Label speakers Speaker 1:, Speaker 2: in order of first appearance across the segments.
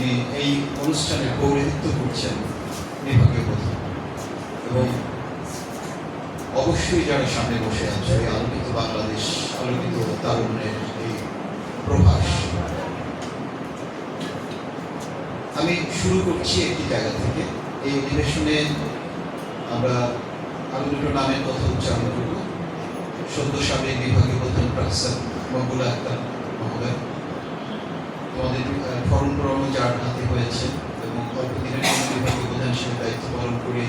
Speaker 1: যিনি এই অনুষ্ঠানের পৌরোহিত্য করছেন বিভাগীয় প্রধান। এবং অবশ্যই যারা সামনে বসে আছে, এই আলোকিত বাংলাদেশ, আলোকিত তারুণ্যের এই প্রভাস। আমি শুরু করছি একটি জায়গা থেকে। এই অধিবেশনে আমরা আরও দুটো নামের কথা উচ্চারণ করব। সদ্য সাবেক বিভাগীয় প্রধান প্রফেসর মঙ্গুলা আক্তার মহোদয়। তোমাদের আহ, ফরম পূরণও যার হাতে হয়েছে এবং অল্প দিনের জন্য বিভাগীয় প্রধান হিসেবে দায়িত্ব পালন করে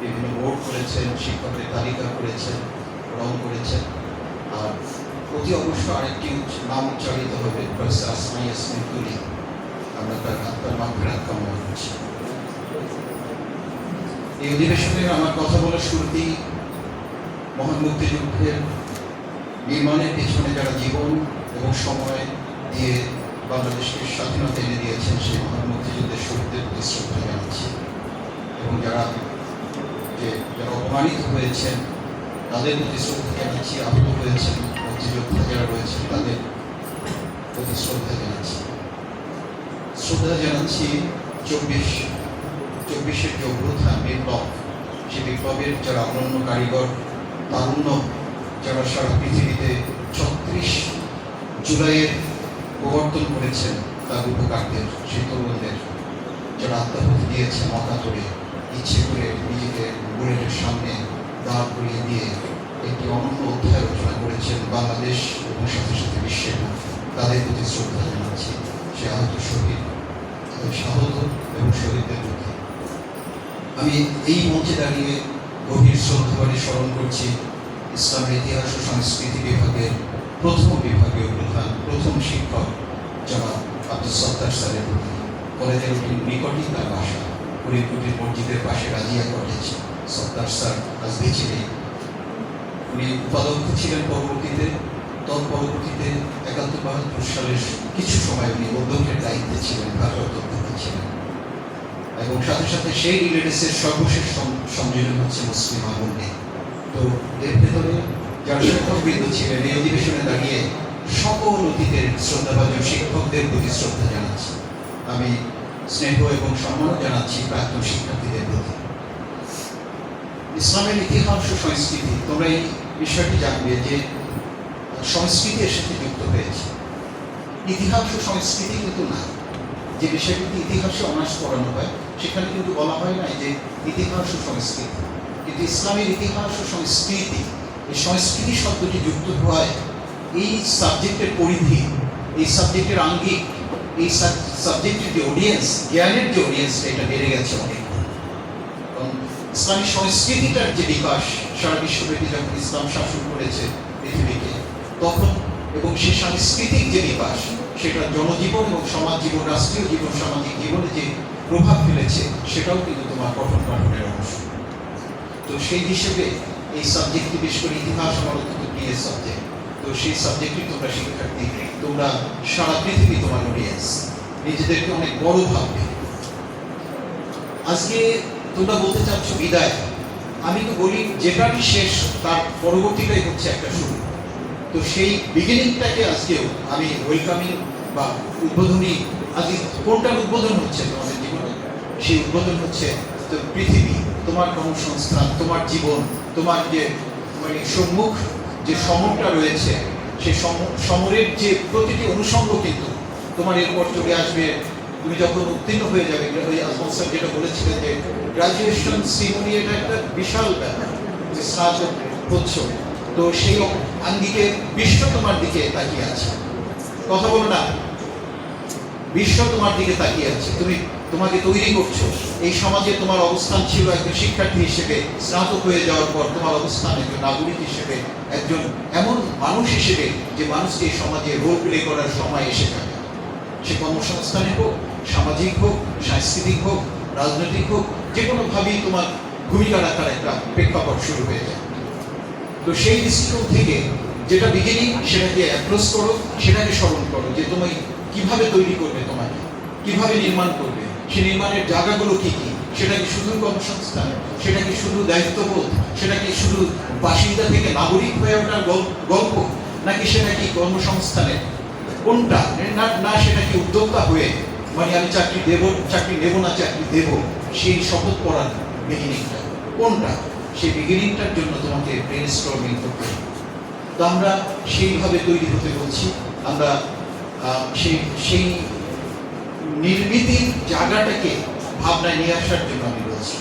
Speaker 1: বিভিন্ন বোর্ড করেছেন শিক্ষকের তালিকা করেছেন রং করেছেন। আর অতি অবশ্য আরেকটি নাম উচ্চারিত হবে প্রফেসর আসমাই ইয়াসমিন আমরা তার আত্মার মাফেরাত কামনা করছি। এই অধিবেশনে আমার কথা বলার শুরুতেই মহান মুক্তিযুদ্ধের নির্মাণের পেছনে যারা জীবন এবং সময় দিয়ে বাংলাদেশকে স্বাধীনতা এনে দিয়েছেন সেই মহান মুক্তিযুদ্ধের শহীদদের প্রতি শ্রদ্ধা জানাচ্ছি। এবং যারা যে যারা অপমানিত হয়েছেন, তাদের প্রতি শ্রদ্ধা জানাচ্ছি, আহত হয়েছেন, মুক্তিযোদ্ধা যারা রয়েছেন, তাদের প্রতি শ্রদ্ধা জানাচ্ছি। শ্রদ্ধা জানাচ্ছি চব্বিশ, চব্বিশের যে অভ্যুত্থান, বিপ্লব, সেই বিপ্লবের যারা অনন্য কারিগর, তারুণ্য, যারা সারা পৃথিবীতে ছত্রিশ জুলাইয়ের প্রবর্তন করেছেন তার উপকারদের তরুণদের যারা আত্মাহুতি দিয়েছে মাথা করে ইচ্ছে করে নিজেকে বুলেটের সামনে দাঁড় করিয়ে দিয়ে একটি অনন্য অধ্যায় রচনা করেছেন বাংলাদেশ এবং সাথে সাথে বিশ্বের তাদের প্রতি শ্রদ্ধা জানাচ্ছি। সে আহত শহীদ শাহত এবং শহীদদের প্রতি। আমি এই মঞ্চে দাঁড়িয়ে গভীর শ্রদ্ধাবারে স্মরণ করছি ইসলামের ইতিহাস ও সংস্কৃতি বিভাগের প্রথম বিভাগীয় প্রধান, প্রথম শিক্ষক যারা আব্দুল সত্তার স্যারের প্রতি কলেজের নিকটই তার বাসা। কুড়িকুটির মসজিদের পাশে রাজিয়া কলেজ। সত্তার স্যার আজ বেঁচে নেই উনি উপাধ্যক্ষ ছিলেন পরবর্তীতে। তৎপরবর্তীতে একাত্তর বাহাত্তর সালের কিছু সময় উনি অধ্যক্ষের দায়িত্বে ছিলেন, ভারত অধ্যক্ষ ছিলেন। এবং সাথে সাথে সেই রিলেটিভসের সর্বশেষ সংযোজন হচ্ছে মুসলিম আগুনে তো এর ভেতরে যারা শিক্ষকবৃন্দ ছিলেন, এই অধিবেশনে দাঁড়িয়ে সকল অতীতের শ্রদ্ধাভাজন শিক্ষকদের প্রতি শ্রদ্ধা জানাচ্ছি। আমি স্নেহ এবং সম্মান জানাচ্ছি প্রাক্তন শিক্ষার্থীদের প্রতি। ইসলামের ইতিহাস ও সংস্কৃতি, তোমরা এই বিষয়টি জানবে যে সংস্কৃতি এর সাথে যুক্ত হয়েছে। ইতিহাস ও সংস্কৃতি কিন্তু না। যে বিষয়টিতে ইতিহাসে অনার্স পড়ানো হয়, সেখানে কিন্তু বলা হয় না যে ইতিহাস ও সংস্কৃতি। কিন্তু ইসলামের ইতিহাস ও সংস্কৃতি এই সংস্কৃতি শব্দটি যুক্ত হওয়ায় এই সাবজেক্টের পরিধি, এই সাবজেক্টের আঙ্গিক, এই সাবজেক্টের যে অডিয়েন্স জ্ঞানের যে অডিয়েন্সটা এটা বেড়ে গেছে অনেক। কারণ ইসলামী সংস্কৃতিটার যে বিকাশ, সারা বিশ্বব্যাপী যখন ইসলাম শাসন করেছে পৃথিবীকে তখন এবং সেই সাংস্কৃতিক যে বিকাশ, সেটা জনজীবন এবং সমাজ জীবন, রাষ্ট্রীয় জীবন, সামাজিক জীবনে যে প্রভাব ফেলেছে, সেটাও কিন্তু তোমার পঠন পাঠনের অংশ। তো সেই হিসেবে এই সাবজেক্টটি বিশেষ করে ইতিহাস আমার অত্যন্ত প্রিয় সাবজেক্ট তো সেই সাবজেক্টে তোমরা শিক্ষার্থী তোমরা সারা পৃথিবী তোমার অডিয়েন্স নিজেদেরকে অনেক বড় ভাববে। আজকে তোমরা বলতে চাচ্ছ বিদায়। আমি তো বলি, যেটারই শেষ, তার পরবর্তীটাই হচ্ছে একটা শুরু। তো সেই বিগিনিংটাকে আজকেও আমি ওয়েলকামিং বা উদ্বোধনী, আজকে কোনটার উদ্বোধন হচ্ছে তোমাদের জীবনে? সেই উদ্বোধন হচ্ছে পৃথিবী, তোমার কর্মসংস্থান, তোমার জীবন, তোমার যে মানে সম্মুখ যে সমরটা রয়েছে, সেই সম- সমরের যে প্রতিটি অনুষঙ্গ কিন্তু তোমার এরপর চলে আসবে। তুমি যখন উত্তীর্ণ হয়ে যাবে ওই যেটা বলেছিলেন যে গ্রাজুয়েশন সিমনি এটা একটা বিশাল ব্যাপার, যে স্নাতক হচ্ছ। তো সেই আঙ্গিকে বিশ্ব তোমার দিকে তাকিয়ে আছে। কথা বলো না, বিশ্ব তোমার দিকে তাকিয়ে আছে। তুমি তোমাকে তৈরি করছ। এই সমাজে তোমার অবস্থান ছিল একজন শিক্ষার্থী হিসেবে, স্নাতক হয়ে যাওয়ার পর তোমার অবস্থান একজন নাগরিক হিসেবে, একজন এমন মানুষ হিসেবে যে মানুষকে এই সমাজে রোল প্লে করার সময় এসে থাকে। সে কর্মসংস্থানে হোক, সামাজিক হোক, সাংস্কৃতিক হোক, রাজনৈতিক হোক, যে কোনোভাবেই তোমার ভূমিকা রাখার একটা প্রেক্ষাপট শুরু হয়ে যায়। তো সেই দৃষ্টিকোণ থেকে যেটা বিগিনিং সেটাকে অ্যাপ্রোচ করো, সেটাকে স্মরণ করো যে তুমি কীভাবে তৈরি করবে তোমাকে, কীভাবে নির্মাণ করবে। সে নির্মাণের জায়গাগুলো কি কি? সেটা কি শুধু কর্মসংস্থান? সেটা কি শুধু দায়িত্ববোধ? সেটা কি শুধু বাসিন্দা থেকে নাগরিক হয়ে ওঠার গল- গল্প? নাকি সেটা কি কর্মসংস্থানের কোনটা? না সেটা কি উদ্যোক্তা হয়ে মানে আমি চাকরি দেব চাকরি দেব না চাকরি দেব, সেই শপথ করার বিগিনিংটা কোনটা? সেই বিগিনিংটার জন্য তোমাকে ব্রেন স্টর্মিং করতে। তো আমরা সেইভাবে তৈরি হতে বলছি। আমরা সেই সেই নির্মিতির জায়গাটাকে ভাবনায় নিয়ে আসার জন্য আমি বলছি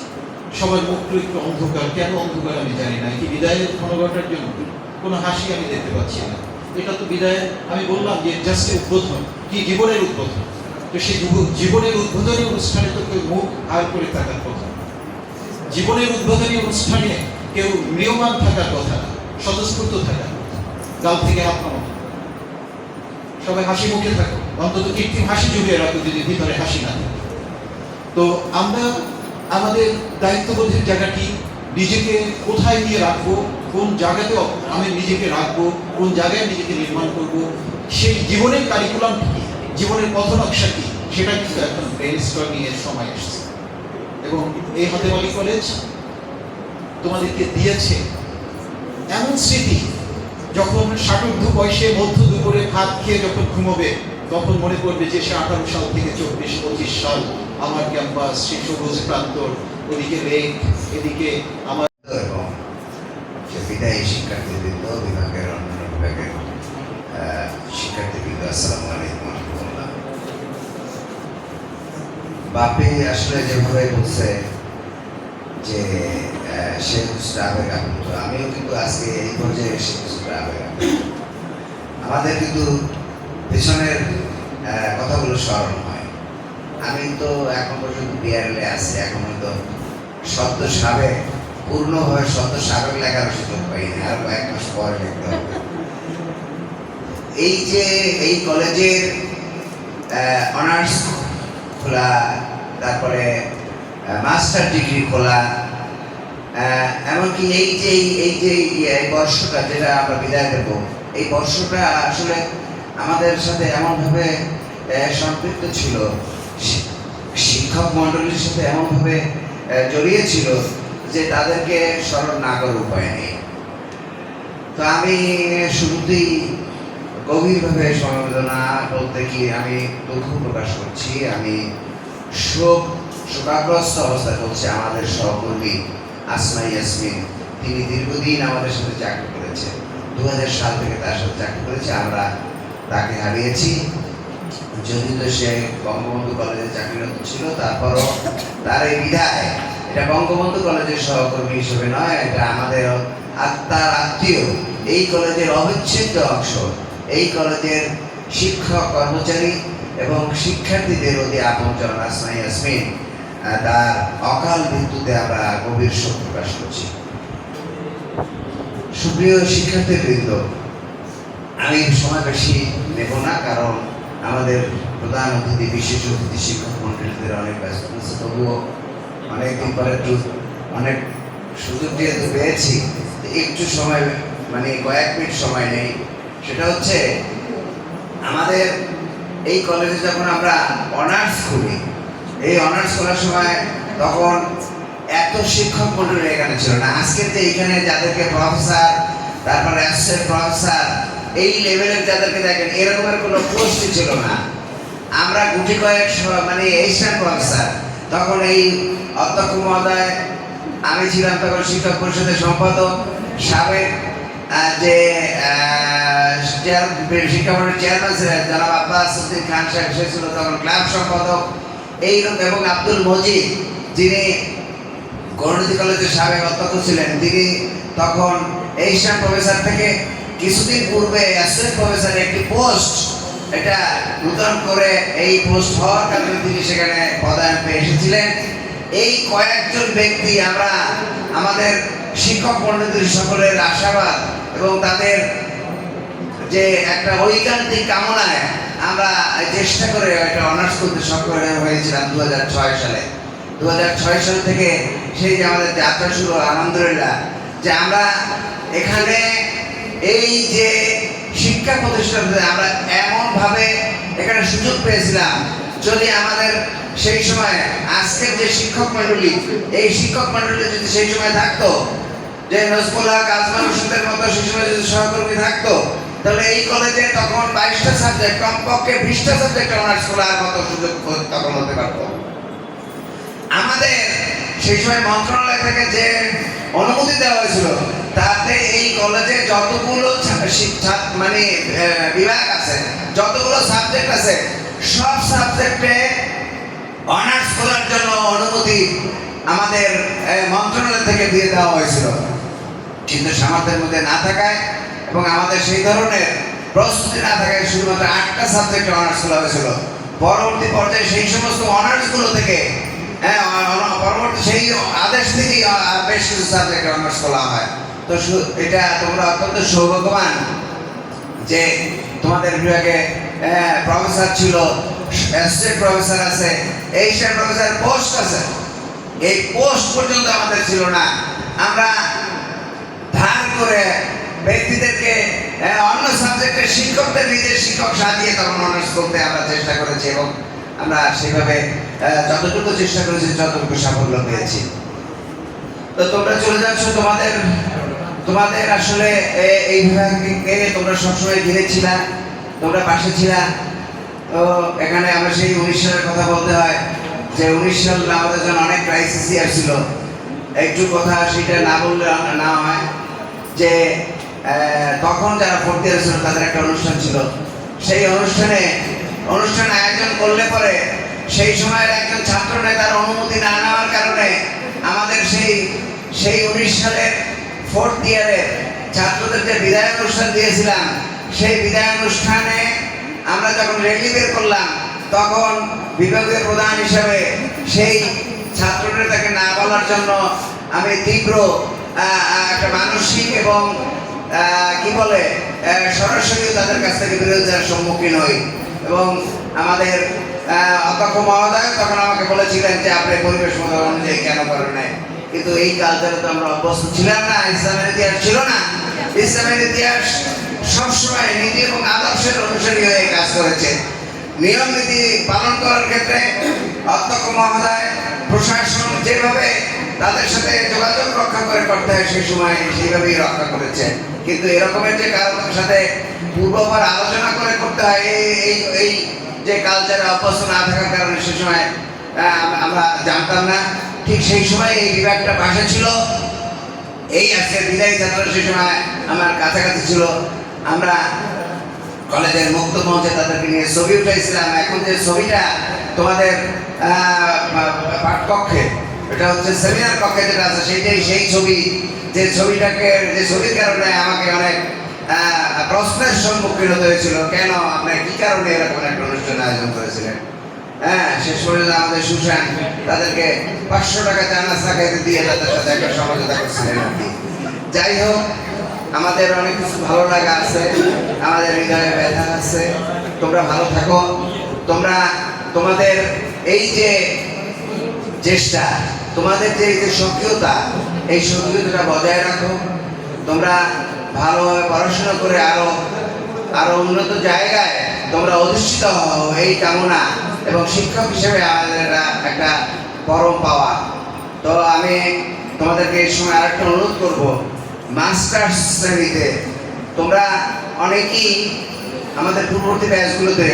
Speaker 1: সবার মুখটা একটু অন্ধকার। কেন অন্ধকার আমি জানি না। কি বিদায়ের ঘনঘটার জন্য কোনো হাসি আমি দেখতে পাচ্ছি না। এটা তো বিদায়। আমি বললাম যে জাস্ট উদ্বোধন। কি জীবনের উদ্বোধন? তো সেই জীব- জীবনের উদ্বোধনী অনুষ্ঠানে তো কেউ মুখ আর করে থাকার কথা। জীবনের উদ্বোধনী অনুষ্ঠানে কেউ নিয়মান থাকার কথা না। স্বতঃস্ফূর্ত থাকার কথা। গাল থেকে নামানো। সবাই হাসি মুখে থাকো। অন্তত কৃত্রিম হাসি জুড়িয়ে রাখো যদি ভিতরে হাসি না থাকে। তো আমরা আমাদের দায়িত্ববোধের জায়গাটি নিজেকে কোথায় নিয়ে রাখব? কোন জায়গাতে আমি নিজেকে রাখব? কোন জায়গায় নিজেকে নির্মাণ করব? সেই জীবনের কারিকুলাম কি? জীবনের পথ নকশা কি? সেটা কিন্তু এখন ব্রেন স্টর্মিং এর সময় এসেছে। এবং এই হাতেমালি কলেজ তোমাদেরকে দিয়েছে এমন স্মৃতি যখন ষাটুর্ধ বয়সে মধ্য দুপুরে ভাত খেয়ে যখন ঘুমোবে, তখন মনে পড়বে যে সে আঠারো সাল থেকে চব্বিশ, পঁচিশ সাল আমার ক্যাম্পাস সেই সবুজ প্রান্তর, ওদিকে লেক, এদিকে আমার
Speaker 2: বিভাগের অন্যান্য বিভাগের বাপি আসলে যেভাবে বলছে যে সে আবেগ আমিও কিন্তু আজকে এই পর্যায়ে এসে। আমাদের কিন্তু পেছনের কথাগুলো স্মরণ হয়। আমি তো এখন পর্যন্ত বিআরএলে আছি, এখন হয়তো শব্দ সাবেক পূর্ণভাবে শব্দ সাবেক লেখার সুযোগ পাইনি আর কয়েক মাস পরে লিখতে হবে। এই যে এই কলেজের অনার্স খোলা, তারপরে মাস্টার ডিগ্রি খোলা এমনকি এই যে, এই- যে বর্ষটা যেটা আমরা বিদায় দেব, এই বর্ষটা আসলে আমাদের সাথে এমনভাবে সম্পৃক্ত ছিল শিক্ষক মণ্ডলীর সাথে এমনভাবে জড়িয়ে ছিল যে তাদেরকে স্মরণ না করার উপায় নেই। তো আমি শুরুতেই গভীরভাবে সমবেদনা বলতে কি, আমি দুঃখ প্রকাশ করছি, আমি শোক, শোকাগ্রস্ত অবস্থায় বলছি, আমাদের সহকর্মী আসমা ইয়াসমিন তিনি দীর্ঘদিন আমাদের সাথে চাকরি করেছে দু হাজার সাল থেকে তার সাথে চাকরি করেছে আমরা তাকে হারিয়েছি। যদিও সে বঙ্গবন্ধু কলেজে চাকরিরত ছিল তারপরও তার এই বিদায় এটা বঙ্গবন্ধু কলেজের সহকর্মী হিসেবে নয় এটা আমাদের আত্মার আত্মীয়। এই কলেজের অবিচ্ছেদ্য অংশ এই কলেজের শিক্ষক কর্মচারী এবং শিক্ষার্থীদের অতি আপনজন আসমা ইয়াসমিন। আহ, তার অকাল মৃত্যুতে আমরা গভীর শোক প্রকাশ করছি। সুপ্রিয় শিক্ষার্থীবৃন্দ, আমি সময় বেশি নেব না, কারণ আমাদের প্রধান অতিথি, বিশেষ অতিথি, শিক্ষক মন্ডলীদের অনেক ব্যস্ত আছে, তবুও অনেকদিন পরে একটু অনেক সুযোগ যেহেতু পেয়েছি, একটু সময় মানে কয়েক মিনিট সময় নেই। সেটা হচ্ছে, আমাদের এই কলেজে যখন আমরা অনার্স করি এই অনার্স করার সময় তখন এত শিক্ষক মন্ডলী এখানে ছিল না। আজকে যে এখানে যাদেরকে প্রফেসর তারপরে অ্যাসিস্ট্যান্ট প্রফেসর এই লেভেলের যাদেরকে দেখেন এরকমের কোনো পোস্টই ছিল না। আমরা গুটি কয়েক মানে এসিস্ট্যান্ট প্রফেসর তখন এই অধ্যক্ষ মহোদয়, আমি ছিলাম তখন শিক্ষক পরিষদের সম্পাদক, সাবেক যে শিক্ষা বোর্ডের চেয়ারম্যান ছিলেন, জনাব আব্বাস খান সাহেব, সে ছিল তখন ক্লাব সম্পাদক। এই এবং আব্দুল মজিদ, যিনি গণিত কলেজের সাবেক অধ্যক্ষ ছিলেন। তিনি তখন এইসব প্রফেসর থেকে কিছুদিন পূর্বে অ্যাসিস্ট্যান্ট প্রফেসর একটি পোস্ট, এটা নূতন করে এই পোস্ট হওয়ার কারণে তিনি সেখানে পদায়ন পেয়ে এসেছিলেন। এই কয়েকজন ব্যক্তি আমরা আমাদের শিক্ষক মন্ডলীর সকলের আশাবাদ এবং তাদের যে একটা ঐকান্তিক কামনায় আমরা চেষ্টা করে একটা অনার্স করতে সক্ষম হয়েছিলাম দু হাজার ছয় সালে। দু হাজার ছয় সাল থেকে সেই যে আমাদের যাত্রা শুরু আলহামদুলিল্লাহ। যে আমরা এখানে এই যে শিক্ষা প্রতিষ্ঠানতে আমরা এমনভাবে এখানে সুযোগ পেয়েছিলাম, যদি আমাদের সেই সময় আজকের যে শিক্ষক মণ্ডলী, এই শিক্ষক মণ্ডলী যদি সেই সময় থাকতো, যে নজমুল হক হোসেনদের মতো সেই সময় যদি সহকর্মী থাকতো তাহলে এই কলেজে তখন বাইশটা সাবজেক্ট কমপক্ষে বিশটা সাবজেক্ট অনার্স করার মতো সুযোগ তখন হতে পারতো। আমাদের সেই সময় মন্ত্রণালয় থেকে যে অনুমতি দেওয়া হয়েছিল, তাতে এই কলেজে যতগুলো মানে বিভাগ আছে, যতগুলো সাবজেক্ট আছে, সব সাবজেক্টে অনার্স করার জন্য অনুমতি আমাদের মন্ত্রণালয় থেকে দিয়ে দেওয়া হয়েছিল। কিন্তু সামর্থ্যের মধ্যে না থাকায় এবং আমাদের সেই ধরনের প্রস্তুতি না থাকায় শুধুমাত্র আটটা সাবজেক্টে অনার্স খোলা হয়েছিল। পরবর্তী পর্যায়ে সেই সমস্ত অনার্সগুলো থেকে হ্যাঁ পরবর্তী সেই আদেশ থেকেই বেশ কিছু সাবজেক্টে অনার্স খোলা হয়। তো এটা তোমরা অত্যন্ত সৌভাগ্যবান যে তোমাদের বিভাগে প্রফেসর ছিল অ্যাসিস্ট্যান্ট প্রফেসর আছে এইচআর প্রফেসর পোস্ট আছে। এই পোস্ট পর্যন্ত আমাদের ছিল না। আমরা ধার করে ব্যক্তিদেরকে অন্য সাবজেক্টের শিক্ষকদের নিজের শিক্ষক সাজিয়ে তখন অনার্স করতে আমরা চেষ্টা করেছি এবং আমরা সেভাবে যতটুকু চেষ্টা করেছি যতটুকু সাফল্য পেয়েছি। তো তোমরা চলে যাচ্ছ, তোমাদের তোমাদের আসলে এই বিভাগকে তোমরা সবসময় ঘিরেছিলা তোমরা পাশে ছিলা? তো এখানে আমরা সেই উনিশ সালের কথা বলতে হয় যে উনিশ সাল আমাদের জন্য অনেক ক্রাইসিস ইয়ার ছিল। একটু কথা সেটা না বললে না হয় যে তখন যারা ফোর্থ ইয়ার ছিল তাদের একটা অনুষ্ঠান ছিল। সেই অনুষ্ঠানে, অনুষ্ঠান আয়োজন করলে পরে সেই সময়ের একজন ছাত্র নেতার অনুমতি না নেওয়ার কারণে আমাদের সেই সেই উনিশ সালের ফোর্থ ইয়ারের ছাত্রদের যে বিদায় অনুষ্ঠান দিয়েছিলাম, সেই বিদায় অনুষ্ঠানে আমরা যখন রেলি বের করলাম, তখন বিভাগীয় প্রধান হিসাবে সেই ছাত্র নেতাকে না বলার জন্য আমি তীব্র একটা মানসিক এবং কি বলে? সরাসরি তাদের কাছ থেকে বিরোধিতার সম্মুখীন হই। এবং আমাদের অধ্যক্ষ মহোদয় তখন আমাকে বলেছিলেন যে, আপনি পরিবেশ মতো অনুযায়ী কেন করেন নাই? কিন্তু এই কালচারে তো আমরা অভ্যস্ত ছিলাম না, ইসলামের ইতিহাস ছিল না। ইসলামের ইতিহাস সবসময় নীতি এবং আদর্শের অনুসারী হয়ে কাজ করেছে। নিয়ম নীতি পালন করার ক্ষেত্রে অধ্যক্ষ মহোদয়, প্রশাসন যেভাবে তাদের সাথে যোগাযোগ রক্ষা করে করতে হয় সেই সময় সেইভাবেই রক্ষা করেছে। কিন্তু এরকমের যে কারোর সাথে পূর্ববার আলোচনা করে করতে হয়, এই এই যে কালচারে অভ্যস্ত না থাকার কারণে সে সময় আমরা জানতাম না। ঠিক সেই সময় এই বিভাগটা পাশে ছিল। এই আজকের বিদায়ী ছাত্র সে সময় আমার কাছাকাছি ছিল। আমরা কলেজের মুক্ত মঞ্চে তাদেরকে নিয়ে ছবি উঠাইছিলাম। এখন যে ছবিটা তোমাদের পাঠকক্ষে এটা হচ্ছে সেমিনার কক্ষে যেটা আছে, সেইটাই সেই ছবি। যে ছবিটাকে, যে ছবির কারণে আমাকে অনেক প্রশ্নের সম্মুখীন হতে হয়েছিল। কেন? আপনার কি কারণে এরকম একটা অনুষ্ঠান আয়োজন করেছিলেন? হ্যাঁ শেষ পর্যন্ত আমাদের সুশান তাদেরকে পাঁচশো টাকা চানাচ টাকাতে দিয়ে তাদের সাথে একটা সমঝোতা করছিলেন আর কি। যাই হোক, আমাদের অনেক কিছু ভালো লাগা আছে, আমাদের হৃদয়ে ব্যথা আছে। তোমরা ভালো থাকো। তোমরা, তোমাদের এই যে চেষ্টা তোমাদের যে এই যে সক্রিয়তা এই সক্রিয়তাটা বজায় রাখো। তোমরা ভালোভাবে পড়াশোনা করে আরও আরও উন্নত জায়গায় তোমরা অধিষ্ঠিত হও এই কামনা এবং শিক্ষক হিসেবে আমাদের একটা পরম পাওয়া। তো আমি তোমাদেরকে এই সময় আরেকটা অনুরোধ করব, মাস্টার্স শ্রেণীতে তোমরা অনেকেই আমাদের পূর্ববর্তী ব্যাচগুলোতে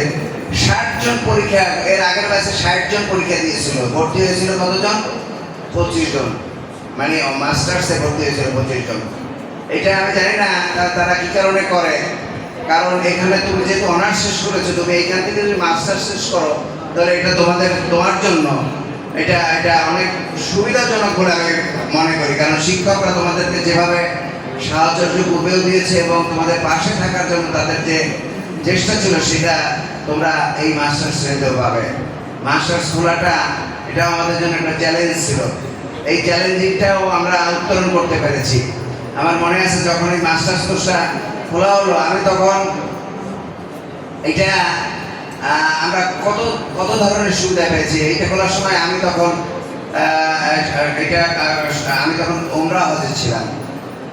Speaker 2: ষাট জন পরীক্ষা, এর আগের ব্যাচে ষাট জন পরীক্ষা দিয়েছিল, ভর্তি হয়েছিল কতজন? পঁচিশ জন মানে মাস্টার্সে ভর্তি হয়েছিল পঁচিশ জন এটা আমি জানি না তারা কি কারণে করে? কারণ এখানে তুমি যেহেতু অনার্স শেষ করেছ, তুমি এইখান থেকে যদি মাস্টার্স শেষ করো, তাহলে এটা তোমাদের, তোমার জন্য। এটা এটা অনেক সুবিধাজনক বলে আমি মনে করি। কারণ শিক্ষকরা তোমাদেরকে যেভাবে সাহায্য পূর্বেও দিয়েছে এবং তোমাদের পাশে থাকার জন্য তাদের যে চেষ্টা ছিল, সেটা তোমরা এই মাস্টার্স শ্রেণীতেও পাবে। মাস্টার্স খোলাটা এটা আমাদের জন্য একটা চ্যালেঞ্জ ছিল। এই চ্যালেঞ্জিংটাও আমরা উত্তরণ করতে পেরেছি। আমার মনে আছে যখন এই মাস্টার্স কোর্সটা খোলা হলো, আমি তখন এটা আমরা কত কত ধরনের সুবিধা পেয়েছি। এইটা খোলার সময় আমি তখন এটা আমি তখন ওমরা হজে ছিলাম।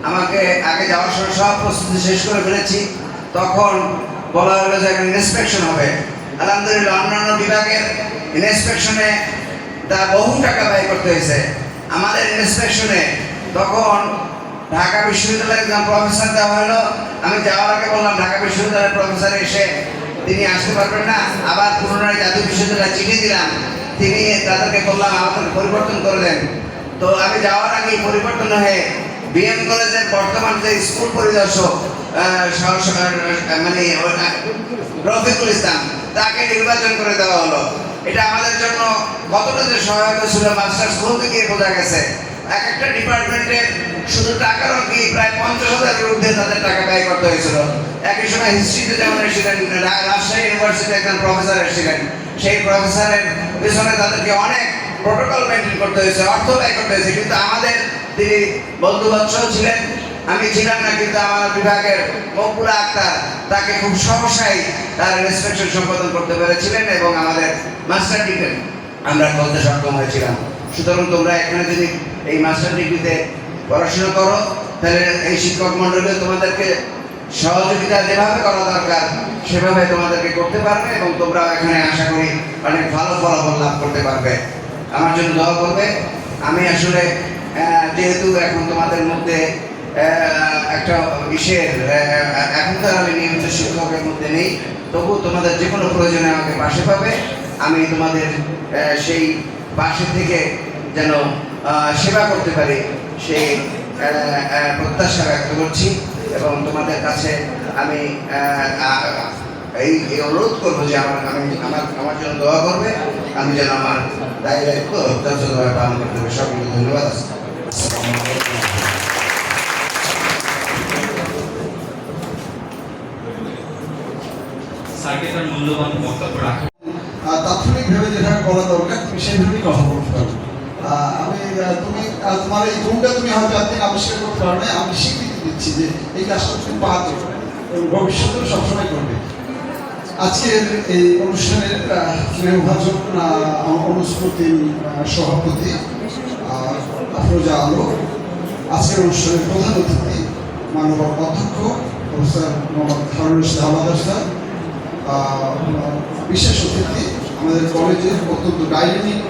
Speaker 2: আমাকে আগে যাওয়ার সময় সব প্রস্তুতি শেষ করে ফেলেছি। তখন বলা হলো যে একটা ইন্সপেকশন হবে। আলহামদুলিল্লাহ অন্যান্য বিভাগের ইন্সপেকশনে তা বহু টাকা ব্যয় করতে হয়েছে। আমাদের ইন্সপেকশনে তখন ঢাকা বিশ্ববিদ্যালয়ের একজন প্রফেসর দেওয়া হলো। আমি যাওয়ার আগে বললাম, ঢাকা বিশ্ববিদ্যালয়ের প্রফেসর এসে তিনি আসতে পারবেন না। আবার পুনরায় জাতীয় বিশ্ববিদ্যালয়ে চিঠি দিলাম। তিনি তাদেরকে বললাম, আমাদের পরিবর্তন করলেন তো আমি যাওয়ার আগে পরিবর্তন হয়ে বিএম কলেজের বর্তমান যে স্কুল পরিদর্শক মানে রফিকুল ইসলাম, তাকে নির্বাচন করে দেওয়া হলো। এটা আমাদের জন্য কতটা যে সহায়তা ছিল, মাস্টার্স স্কুল থেকে বোঝা গেছে। এক একটা ডিপার্টমেন্টের শুধু টাকার কি প্রায় পঞ্চাশ হাজারের ঊর্ধ্বে তাদের টাকা ব্যয় করতে হয়েছিল। একই সময় হিস্ট্রিতে যেমন এসেছিলেন রাজশাহী ইউনিভার্সিটি একজন প্রফেসর এসেছিলেন সেই প্রফেসরের পিছনে তাদেরকে অনেক প্রোটোকল মেনটেন করতে হয়েছে, অর্থ ব্যয় করতে হয়েছে। কিন্তু আমাদের তিনি বন্ধু ছিলেন আমি ছিলাম না, কিন্তু আমার বিভাগের মকবুলা আক্তার তাকে খুব সহসাই তার ইন্সপেকশন সম্পাদন করতে পেরেছিলেন এবং আমাদের মাস্টার ডিগ্রি আমরা করতে সক্ষম হয়েছিলাম। সুতরাং তোমরা এখানে যদি এই মাস্টার ডিগ্রিতে পড়াশোনা করো, তাহলে এই শিক্ষক মণ্ডলী তোমাদেরকে সহযোগিতা যেভাবে করা দরকার, সেভাবে তোমাদেরকে করতে পারবে এবং তোমরা এখানে আশা করি অনেক ভালো ফলাফল লাভ করতে পারবে। আমার জন্য দোয়া করবে। আমি আসলে যেহেতু এখন তোমাদের মধ্যে একটা বিশের এখনকার আমি নিয়মিত শিক্ষকের মধ্যে নেই। তবু তোমাদের যে কোনো প্রয়োজনে আমাকে পাশে পাবে। আমি তোমাদের সেই পাশে থেকে যেন সেবা করতে পারি, সেই প্রত্যাশা ব্যক্ত করছি এবং তোমাদের কাছে আমি এই অনুরোধ করব যে আমার, আমি, আমার আমার জন্য দোয়া করবে। আমি যেন আমার দায় দায়িত্ব যথাযথভাবে পালন করতে পারি সকলকে ধন্যবাদ। আসসালামু
Speaker 3: রাখেন
Speaker 4: তাৎক্ষণিকভাবে যেটা করা দরকার, তুমি সেইভাবেই কথা বলতে পারো আমি তুমি তোমার এই গুণটা তুমি হয়তো একদিন আবিষ্কার করতে পারো না আমি স্বীকৃতি দিচ্ছি যে এই কাজটা তুমি পারবে ভবিষ্যতেও সবসময় করবে। আজকের এই অনুষ্ঠানের স্নেহভাজন অনুস্মৃতি সভাপতি আফরোজা আলো। আজকের অনুষ্ঠানের প্রধান অতিথি মানব অধ্যক্ষ, প্রফেসর মোহাম্মদ হারুন রশিদ আহমদ বিশেষ অতিথি আমাদের কলেজের অত্যন্ত ডাইনামিক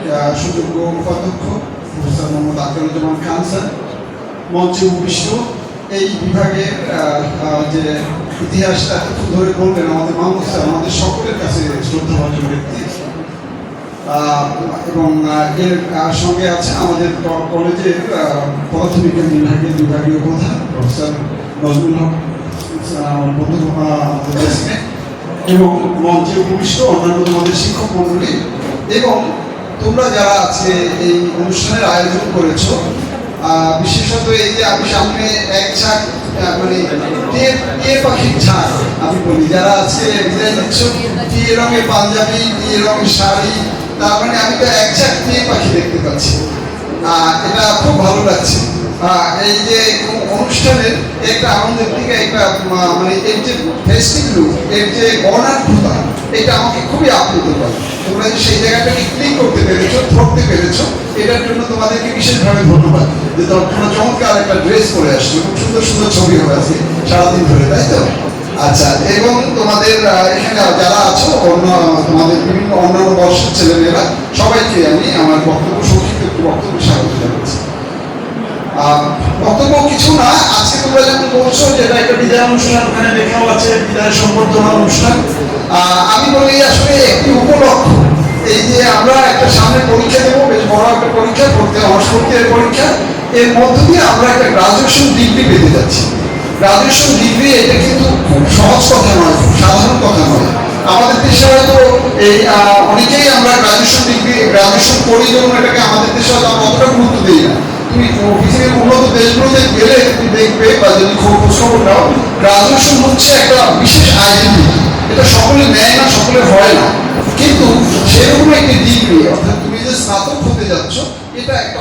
Speaker 4: সুযোগ্য উপাধ্যক্ষ, প্রফেসর মোহাম্মদ আকরুজ্জামান খান স্যার, মঞ্চে উপবিষ্ট এই বিভাগের যে ইতিহাসটা একটু ধরে বললেন আমাদের স্যার, আমাদের সকলের কাছে শ্রদ্ধাভাজন ব্যক্তি। এবং এর সঙ্গে আছে আমাদের কলেজের পদার্থবিজ্ঞান বিভাগের বিভাগীয় প্রধান প্রফেসর নজরুল হক। বন্ধু এবং মঞ্চে উপবিষ্ট অন্যান্য তোমাদের শিক্ষক মণ্ডলী এবং তোমরা যারা আজকে এই অনুষ্ঠানের আয়োজন করেছ বিশেষত এই যে আমি সামনে এক আহ, মানে টিয়ে পাখির ঝাঁক আমি বলি যারা আছে বিদায় টিয়ে রঙের পাঞ্জাবি টিয়ে রঙের শাড়ি তার মানে আমি তো এক ঝাঁক টিয়ে পাখি দেখতে পাচ্ছি। আহ, এটা খুব ভালো লাগছে। এই যে অনুষ্ঠানের একটা আনন্দের দিকে একটা মানে এর যে এর যে এটা আমাকে খুবই আপ্লুত করে। তোমরা যে সেই জায়গাটাকে ক্লিক করতে ধরতে এটার জন্য তোমাদেরকে বিশেষভাবে ধন্যবাদ। যে তোমরা চমৎকার একটা ড্রেস পরে আসছো, খুব সুন্দর সুন্দর ছবি হবে আজকে সারাদিন ধরে, তাই তো? আচ্ছা এবং তোমাদের এখানে যারা আছো, অন্য, তোমাদের বিভিন্ন অন্যান্য বর্ষের ছেলেমেয়েরা, সবাইকে আমি আমার বক্তব্য সংক্ষিপ্ত বক্তব্য স্বাগত জানাচ্ছি। বক্তব্য কিছু না। আজকে তোমরা যখন বলছো যে এটা একটা বিদায় অনুষ্ঠান, ওখানে লেখাও আছে, বিদায় সম্বর্ধনা অনুষ্ঠান। আমি বলি আসলে একটি উপলক্ষ। এই যে আমরা একটা সামনে পরীক্ষা দেবো, বেশ বড় একটা পরীক্ষা পড়তে অনার্স পরীক্ষা। এর মধ্য দিয়ে আমরা একটা গ্রাজুয়েশন ডিগ্রি পেতে যাচ্ছি। গ্রাজুয়েশন ডিগ্রি এটা কিন্তু খুব সহজ কথা নয় সাধারণ কথা নয়। আমাদের দেশে হয়তো এই অনেকেই আমরা গ্রাজুয়েশন ডিগ্রি গ্রাজুয়েশন করি যখন এটাকে আমাদের দেশে হয়তো আমরা অতটা গুরুত্ব দিই না। তুমি পৃথিবীর উন্নত দেশগুলোতে গেলে তুমি দেখবে বা যদি খবর নাও গ্রাজুয়েশন হচ্ছে একটা বিশেষ আইডেন্টিটি এটা সকলে নেয় না, সকলে হয় না। কিন্তু সেরকম একটি ডিগ্রি অর্থাৎ তুমি যে স্নাতক হতে যাচ্ছ, এটা একটা